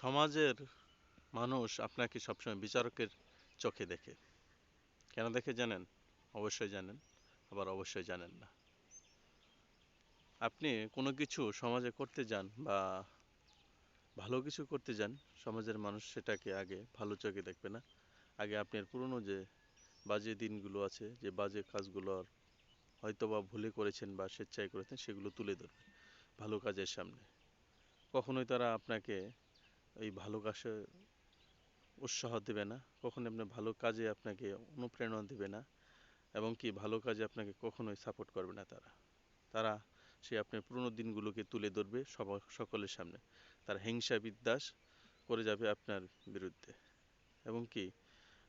সমাজের মানুষ আপনাকে সবসময় বিচারকের চোখে দেখে। কেন দেখে জানেন? অবশ্যই জানেন, আবার অবশ্যই জানেন না। আপনি কোনো কিছু সমাজে করতে যান বা ভালো কিছু করতে যান, সমাজের মানুষ সেটাকে আগে ভালো চোখে দেখবে না। আগে আপনার পুরনো যে বাজে দিনগুলো আছে, যে বাজে কাজগুলোর হয়তো বা ভুলে করেছেন বা স্বেচ্ছায় করেছেন, সেগুলো তুলে ধরবে ভালো কাজের সামনে। কখনোই তারা আপনাকে এই ভালো কাজে উৎসাহ দেবে না, কখনোই আপনার ভালো কাজে আপনাকে অনুপ্রেরণা দেবে না এবং কি ভালো কাজে আপনাকে কখনোই সাপোর্ট করবে না তারা। তারা সে আপনার পুরনো দিনগুলোকে তুলে ধরবে সব, সকলের সামনে। তার হিংসা বিদ্বাস করে যাবে আপনার বিরুদ্ধে। এবং কি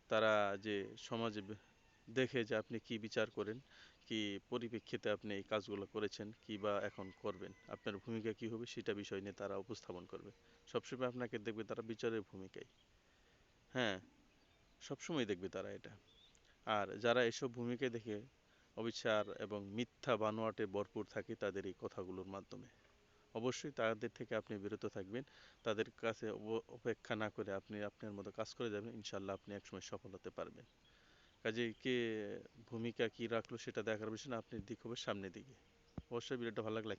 তারা যে সমাজে দেখে যে আপনি কি বিচার করেন, কি পরিপ্রেক্ষিতে আপনি এই কাজগুলো করেছেন, কি বা এখন করবেন, আপনার ভূমিকা কি হবে সেটা বিষয় নিয়ে তারা উপস্থাপন করবে। সবসময় আপনাকে দেখবে তারা বিচারের ভূমিকায়। হ্যাঁ সবসময় দেখবে তারা এটা। আর যারা এসব ভূমিকা দেখে অবিচার এবং মিথ্যা বানোয়াটে ভরপুর থাকে তাদের এই কথাগুলোর মাধ্যমে। অবশ্যই তাদের থেকে আপনি বিরত থাকবেন। তাদের কাছে অপেক্ষা না করে আপনি আপনার মতো কাজ করে যাবেন। ইনশাল্লাহ আপনি একসময় সফল হতে পারবেন। কাজে কে ভূমিকা কি রাখল সেটা দেখার বিষয় না, আপনি দিক হবে সামনের দিকে। অবশ্যই ভিডিওটা ভালো লাগলে